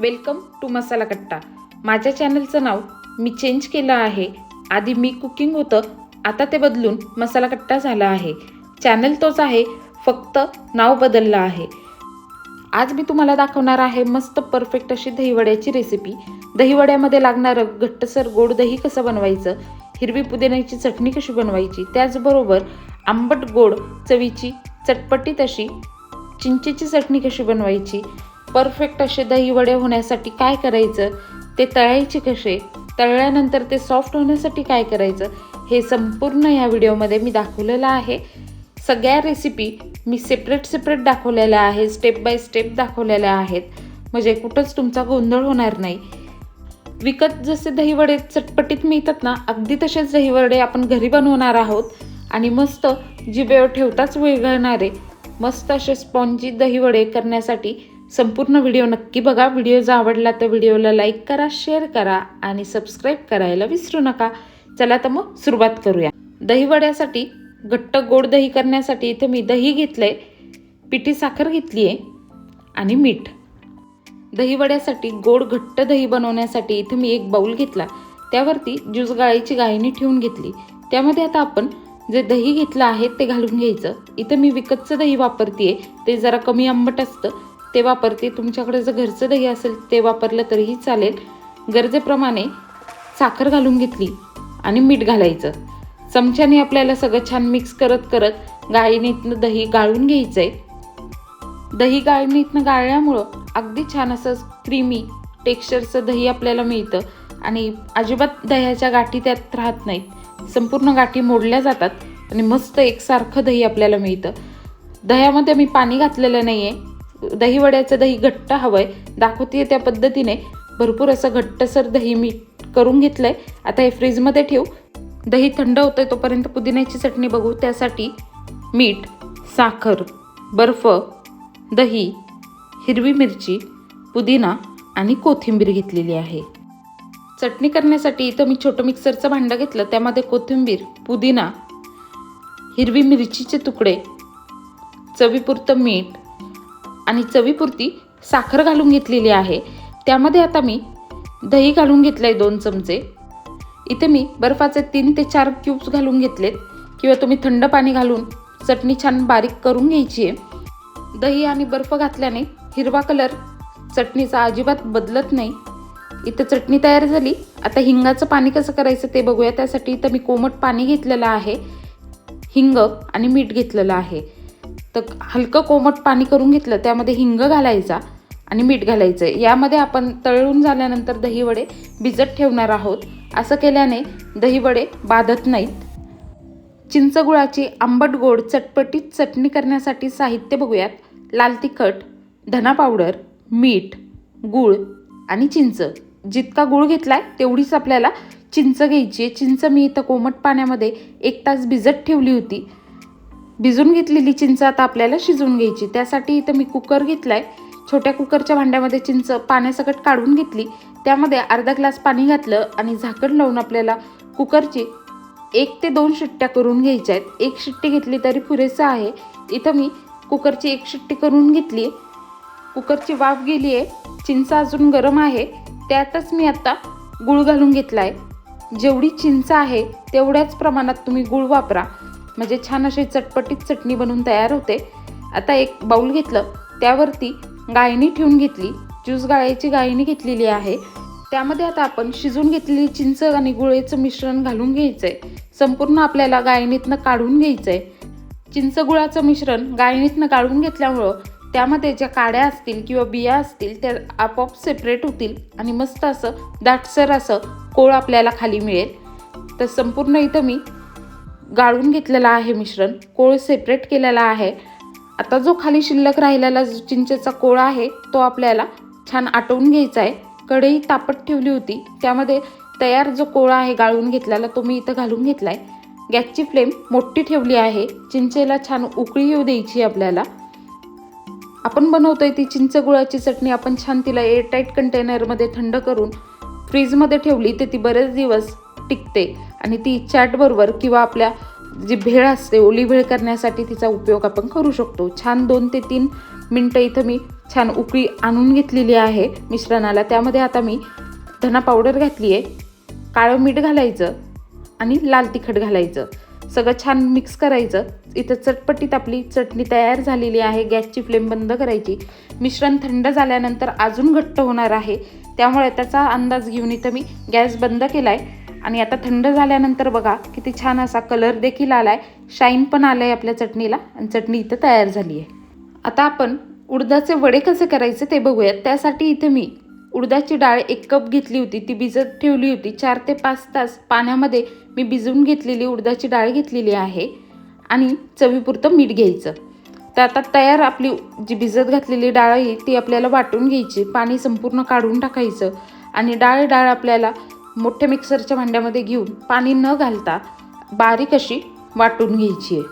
Welcome to मसाला कट्टा. माझ्या चॅनलचं नाव मी change केलं आहे. आधी मी कुकिंग होतं आता ते बदलून मसाला कट्टा झाला आहे. चॅनल तोच आहे फक्त नाव बदललं आहे. आज मी तुम्हाला दाखवणार आहे मस्त परफेक्ट अशी दहीवड्याची रेसिपी दहीवड्यामध्ये लागणारं घट्टसर गोड दही कसं बनवायचं हिरवी पुदिन्याची चटणी कशी बनवायची त्याचबरोबर आंबट गोड चवीची चटपटीत अशी चिंचेची चटणी कशी बनवायची परफेक्ट असे दही वडे होण्यासाठी काय करायचं? ते तळायचे कसे? तळल्यानंतर ते सॉफ्ट होण्यासाठी काय करायचं? हे संपूर्ण या व्हिडिओमध्ये मी दाखवलेलं आहे. सगळ्या रेसिपी मी सेपरेट सेपरेट दाखवलेल्या आहे स्टेप बाय स्टेप दाखवलेल्या आहेत. म्हणजे कुठंच तुमचा गोंधळ होणार नाही. विकत जसे दहीवडे चटपटीत मिळतात ना अगदी तसेच दहीवडे आपण घरी बनवणार आहोत. आणि मस्त जिभेवर ठेवताच वेळ मस्त असे स्पॉन्जी दहीवडे करण्यासाठी संपूर्ण व्हिडिओ नक्की बघा. व्हिडिओ जर आवडला तर व्हिडिओला लाईक करा शेअर करा आणि सबस्क्राईब करायला विसरू नका. चला तर मग सुरुवात करूया. दहीवड्यासाठी घट्ट गोड दही करण्यासाठी इथे मी दही घेतलंय पिठी साखर घेतली आहे आणि मीठ. दहीवड्यासाठी गोड घट्ट दही बनवण्यासाठी इथे मी एक बाऊल घेतला. त्यावरती ज्यूस गाळीची गाळणी ठेवून घेतली. त्यामध्ये आता आपण जे दही घेतलं आहे ते घालून घ्यायचं. इथं मी विकतचं दही वापरते ते जरा कमी आंबट असतं. ते वापरते. तुमच्याकडे जर घरचं दही असेल ते वापरलं तरीही चालेल. गरजेप्रमाणे साखर घालून घेतली आणि मीठ घालायचं. चमच्याने आपल्याला सगळं छान मिक्स करत करत गाळणीतनं दही गाळून घ्यायचं आहे दही गाळणीतनं गाळल्यामुळं अगदी छान असं क्रीमी टेक्स्चरचं दही आपल्याला मिळतं. आणि अजिबात दह्याच्या गाठी त्यात राहत नाहीत. संपूर्ण गाठी मोडल्या जातात आणि मस्त एकसारखं दही आपल्याला मिळतं. दह्यामध्ये मी पाणी घातलेलं नाही आहे दहीवड्याचं दही घट्ट हवं आहे दाखवते त्या पद्धतीने. भरपूर असं घट्टसर दही मी करून घेतलं आहे आता हे फ्रीजमध्ये ठेवू. दही थंड होतं आहे तोपर्यंत पुदिन्याची चटणी बघू. त्यासाठी मीठ साखर बर्फ दही हिरवी मिरची पुदिना आणि कोथिंबीर घेतलेली आहे. चटणी करण्यासाठी इथं मी छोटं मिक्सरचं भांडं घेतलं. त्यामध्ये कोथिंबीर पुदिना हिरवी मिरचीचे तुकडे चवीपुरतं मीठ आणि चवीपुरती साखर घालून घेतलेली आहे. त्यामध्ये आता मी दही घालून घेतलं आहे दोन चमचे. इथे मी बर्फाचे तीन ते चार क्यूब्स घालून घेतलेत. किंवा तुम्ही थंड पाणी घालून चटणी छान बारीक करून घ्यायची आहे. दही आणि बर्फ घातल्याने हिरवा कलर चटणीचा अजिबात बदलत नाही. इथं चटणी तयार झाली. आता हिंगाचं पाणी कसं करायचं ते बघूया. त्यासाठी इथं मी कोमट पाणी घेतलेलं आहे. हिंग आणि मीठ घेतलेलं आहे. तर हलकं कोमट पाणी करून घेतलं. त्यामध्ये हिंग घालायचा आणि मीठ घालायचं. यामध्ये आपण तळून झाल्यानंतर दहीवडे भिजत ठेवणार आहोत. असं केल्याने दहीवडे बाधत नाहीत. चिंचगुळाची आंबट गोड चटपटीत चटणी करण्यासाठी साहित्य बघूयात. लाल तिखट धना पावडर मीठ गूळ आणि चिंच. जितका गूळ घेतलाय तेवढीच आपल्याला चिंच घ्यायची आहे. चिंच मी इथं कोमट पाण्यामध्ये एक तास भिजत ठेवली होती. भिजून घेतलेली चिंच आता आपल्याला शिजवून घ्यायची त्यासाठी इथं मी कुकर घेतलाय. छोट्या कुकरच्या भांड्यामध्ये चिंच पाण्यासकट काढून घेतली. त्यामध्ये अर्धा ग्लास पाणी घातलं आणि झाकण लावून आपल्याला कुकरची एक ते दोन शिट्ट्या करून घ्यायच्या आहेत. एक शिट्टी घेतली तरी पुरेसं आहे. इथं मी कुकरची एक शिट्टी करून घेतली कुकरची वाफ गेली आहे. चिंच अजून गरम आहे. त्यातच मी आता गुळ घालून घेतला आहे जेवढी चिंच आहे तेवढ्याच प्रमाणात तुम्ही गुळ वापरा. म्हणजे छान अशी चटपटीत चटणी बनवून तयार होते. आता एक बाऊल घेतलं. त्यावरती गायणी ठेवून घेतली. ज्यूस गाळ्याची गायणी घेतलेली आहे. त्यामध्ये आता आपण शिजून घेतलेली चिंच आणि गुळेचं मिश्रण घालून घ्यायचं आहे संपूर्ण आपल्याला गायणीतनं काढून घ्यायचं आहे चिंच गुळाचं मिश्रण गायणीतनं काढून घेतल्यामुळं त्यामध्ये ज्या काड्या असतील किंवा बिया असतील त्या आपोआप सेपरेट होतील आणि मस्त असं दाटसर असं कोळ आपल्याला खाली मिळेल. तर संपूर्ण इथं मी गाळून घेतलेलं आहे मिश्रण. कोळ सेपरेट केलेला आहे. आता जो खाली शिल्लक राहिलेला जो चिंचेचा कोळ आहे तो आपल्याला छान आटवून घ्यायचा आहे. कढई तापत ठेवली होती. त्यामध्ये तयार जो कोळा आहे गाळून घेतलेला तो मी इथं घालून घेतला आहे गॅसची फ्लेम मोठी ठेवली आहे. चिंचेला छान उकळी येऊ द्यायची आपल्याला. आपण बनवतोय ती चिंच गुळाची चटणी आपण छान तिला एअरटाईट कंटेनरमध्ये थंड करून फ्रीजमध्ये ठेवली तर ती बरेच दिवस टिकते. आणि ती चॅटबरोबर किंवा आपल्या जी भेळ असते ओली भेळ करण्यासाठी तिचा उपयोग आपण करू शकतो. छान दोन ते तीन मिनटं इथं मी छान उकळी आणून घेतलेली आहे मिश्रणाला. त्यामध्ये आता मी धना पावडर घातली आहे काळं मीठ घालायचं आणि लाल तिखट घालायचं. सगळं छान मिक्स करायचं. इथं चटपटीत आपली चटणी तयार झालेली आहे गॅसची फ्लेम बंद करायची. मिश्रण थंड झाल्यानंतर अजून घट्ट होणार आहे. त्यामुळे त्याचा अंदाज घेऊन इथं मी गॅस बंद केला आहे आणि आता थंड झाल्यानंतर बघा किती छान असा कलर देखील आला आहे शाईन पण आलं आहे आपल्या चटणीला आणि चटणी इथं तयार झाली आहे आता आपण उडदाचे वडे कसे करायचे ते बघूयात. त्यासाठी इथे मी उडदाची डाळ एक कप घेतली होती. ती भिजत ठेवली होती. चार ते पाच तास पाण्यामध्ये मी भिजवून घेतलेली उडदाची डाळ घेतलेली आहे. आणि चवीपुरतं मीठ घ्यायचं. तर आता तयार आपली जी भिजत घातलेली डाळ आहे ती आपल्याला वाटून घ्यायची. पाणी संपूर्ण काढून टाकायचं. आणि डाळ डाळ आपल्याला मोठ्या मिक्सरच्या भांड्यामध्ये घेऊन पाणी न घालता बारीक अशी वाटून घ्यायची आहे.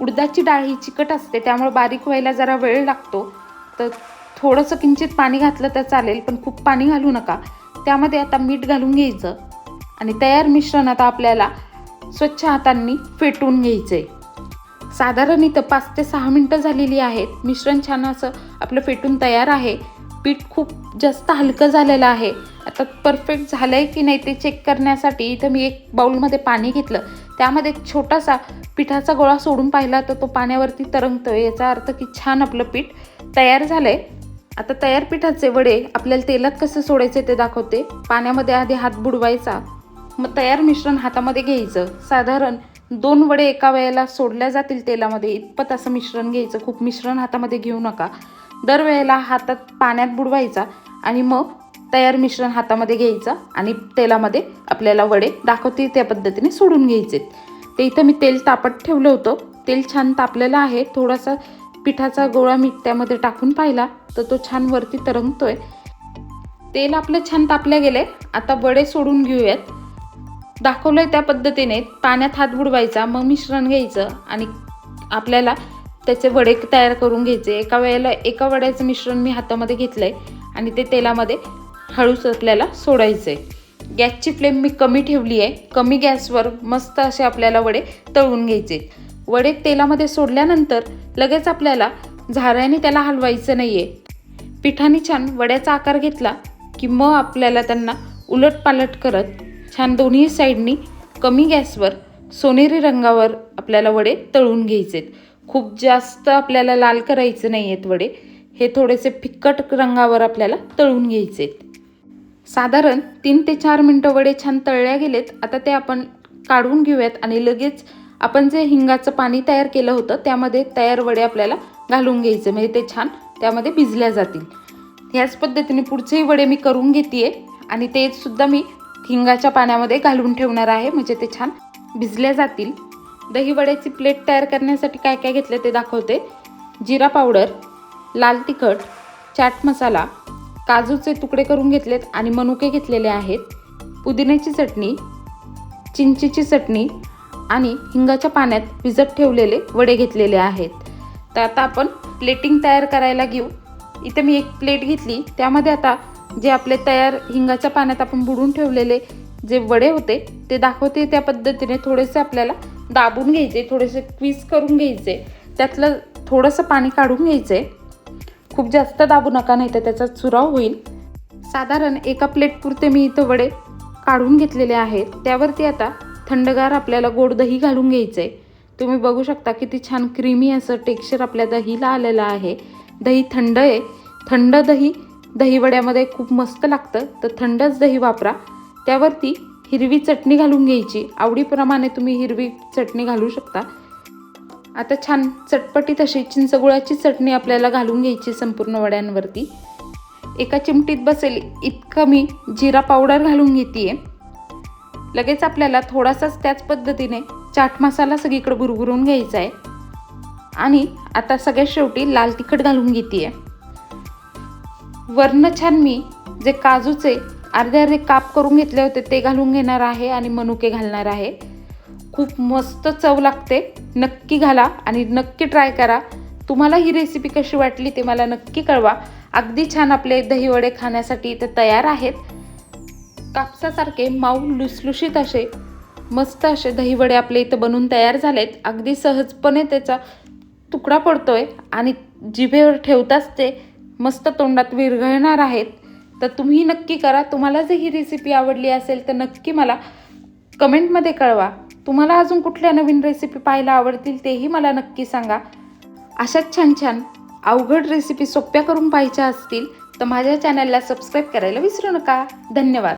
उडदाची डाळ ही चिकट असते त्यामुळे बारीक व्हायला जरा वेळ लागतो. तर थोडंसं किंचित पाणी घातलं तर चालेल पण खूप पाणी घालू नका. त्यामध्ये आता मीठ घालून घ्यायचं. आणि तयार मिश्रण आता आपल्याला स्वच्छ हातांनी फेटून घ्यायचं. आहे साधारण इथं पाच ते सहा मिनटं झालेली आहेत. मिश्रण छान असं आपलं फेटून तयार आहे. पीठ खूप जास्त हलकं झालेलं आहे. आता परफेक्ट झालं आहे की नाही ते चेक करण्यासाठी इथं मी एक बाउलमध्ये पाणी घेतलं. त्यामध्ये एक छोटासा पिठाचा गोळा सोडून पाहिला तर तो पाण्यावरती तरंगतो याचा अर्थ की छान आपलं पीठ तयार झालं आहे आता तयार पिठाचे वडे आपल्याला तेलात कसे सोडायचे ते दाखवते. पाण्यामध्ये आधी हात बुडवायचा. मग तयार मिश्रण हातामध्ये घ्यायचं. साधारण दोन वडे एका वेळेला सोडल्या जातील तेलामध्ये. इतपत असं मिश्रण घ्यायचं. खूप मिश्रण हातामध्ये घेऊ नका. दरवेळेला हातात पाण्यात बुडवायचा आणि मग तयार मिश्रण हातामध्ये घ्यायचं आणि तेलामध्ये आपल्याला वडे दाखवते त्या पद्धतीने सोडून घ्यायचे. ते इथं मी तेल तापत ठेवलं होतं. तेल छान तापलेलं आहे. थोडासा पिठाचा गोळा मी त्यामध्ये टाकून पाहिला तर तो छान वरती तरंगतोय. तेल आपलं छान तापलं गेले आता वडे सोडून घेऊयात. दाखवलंय त्या पद्धतीने पाण्यात हात बुडवायचा मग मिश्रण घ्यायचं आणि आपल्याला त्याचे वडे तयार करून घ्यायचे. एका वेळेला एका वड्याचं मिश्रण मी हातामध्ये घेतलं आहे आणि ते तेलामध्ये हळूच आपल्याला सोडायचं आहे गॅसची फ्लेम मी कमी ठेवली आहे. कमी गॅसवर मस्त असे आपल्याला वडे तळून घ्यायचे. वडे तेलामध्ये सोडल्यानंतर लगेच आपल्याला झाऱ्याने त्याला हलवायचं नाही आहे पिठाने छान वड्याचा आकार घेतला की मग आपल्याला त्यांना उलट पालट करत छान दोन्ही साईडनी कमी गॅसवर सोनेरी रंगावर आपल्याला वडे तळून घ्यायचेत. खूप जास्त आपल्याला लाल करायचे नाही आहेत वडे. हे थोडेसे फिक्कट रंगावर आपल्याला तळून घ्यायचेत. साधारण तीन ते चार मिनटं वडे छान तळल्या गेलेत. आता ते आपण काढून घेऊयात आणि लगेच आपण जे हिंगाचं पाणी तयार केलं होतं त्यामध्ये तयार वडे आपल्याला घालून घ्यायचे. म्हणजे ते छान त्यामध्ये भिजल्या जातील. ह्याच पद्धतीने पुढचेही वडे मी करून घेते आणि ते सुद्धा मी हिंगाच्या पाण्यामध्ये घालून ठेवणार आहे. म्हणजे ते छान भिजल्या जातील. दही वड्याची प्लेट तयार करण्यासाठी काय काय घेतलं ते दाखवते. जिरा पावडर लाल तिखट चाट मसाला काजूचे तुकडे करून घेतलेत आणि मनुके घेतलेले आहेत. पुदिन्याची चटणी चिंचीची चटणी आणि हिंगाच्या पाण्यात भिजत ठेवलेले वडे घेतलेले आहेत. तर आता आपण प्लेटिंग तयार करायला घेऊ. इथे मी एक प्लेट घेतली. त्यामध्ये आता जे आपले तयार हिंगाच्या पाण्यात आपण बुडून ठेवलेले जे वडे होते ते दाखवते त्या पद्धतीने थोडेसे आपल्याला दाबून घ्यायचे थोडेसे क्वीज करून घ्यायचे. त्यातलं थोडंसं पाणी काढून घ्यायचे. खूप जास्त दाबू नका नाही तर त्याचा चुराव होईल. साधारण एका प्लेटपुरते मी इथं वडे काढून घेतलेले आहेत. त्यावरती आता थंडगार आपल्याला गोड दही घालून घ्यायचं आहे तुम्ही बघू शकता किती छान क्रीमी असं टेक्स्चर आपल्या दहीला आलेलं आहे. दही थंड आहे. थंड दही दहीवड्यामध्ये खूप मस्त लागतं तर थंडच दही वापरा. त्यावरती हिरवी चटणी घालून घ्यायची. आवडीप्रमाणे तुम्ही हिरवी चटणी घालू शकता. आता छान चटपटीत अशी चिंचगुळाची चटणी आपल्याला घालून घ्यायची संपूर्ण वड्यांवरती. एका चिमटीत बसेल इतकं मी जिरा पावडर घालून घेते लगेच आपल्याला थोडासाच त्याच पद्धतीने चाट मसाला सगळीकडे भुरभुरून घ्यायचा आहे. आणि आता सगळ्यात शेवटी लाल तिखट घालून घेते आहे वर्ण छान मी जे काजूचे अर्धे अर्धे काप करून घेतले होते ते घालून घेणार आहे आणि मनुके घालणार आहे. खूप मस्त चव लागते. नक्की घाला आणि नक्की ट्राय करा. तुम्हाला ही रेसिपी कशी वाटली ते मला नक्की कळवा. अगदी छान आपले दहीवडे खाण्यासाठी इथे तयार आहेत. कापसासारखे माऊ लुसलुशीत असे मस्त असे दहीवडे आपले इथं बनून तयार झालेत. अगदी सहजपणे त्याचा तुकडा पडतोय आणि जिभेवर ठेवताच ते मस्त तोंडात विरघळणार आहेत तर तुम्ही नक्की करा. तुम्हाला जर ही रेसिपी आवडली असेल तर नक्की मला कमेंटमध्ये कळवा. तुम्हाला अजून कुठल्या नवीन रेसिपी पाहायला आवडतील तेही मला नक्की सांगा. अशाच छान छान अवघड रेसिपी सोप्या करून पाहायच्या असतील तर माझ्या चॅनलला सबस्क्राईब करायला विसरू नका. धन्यवाद.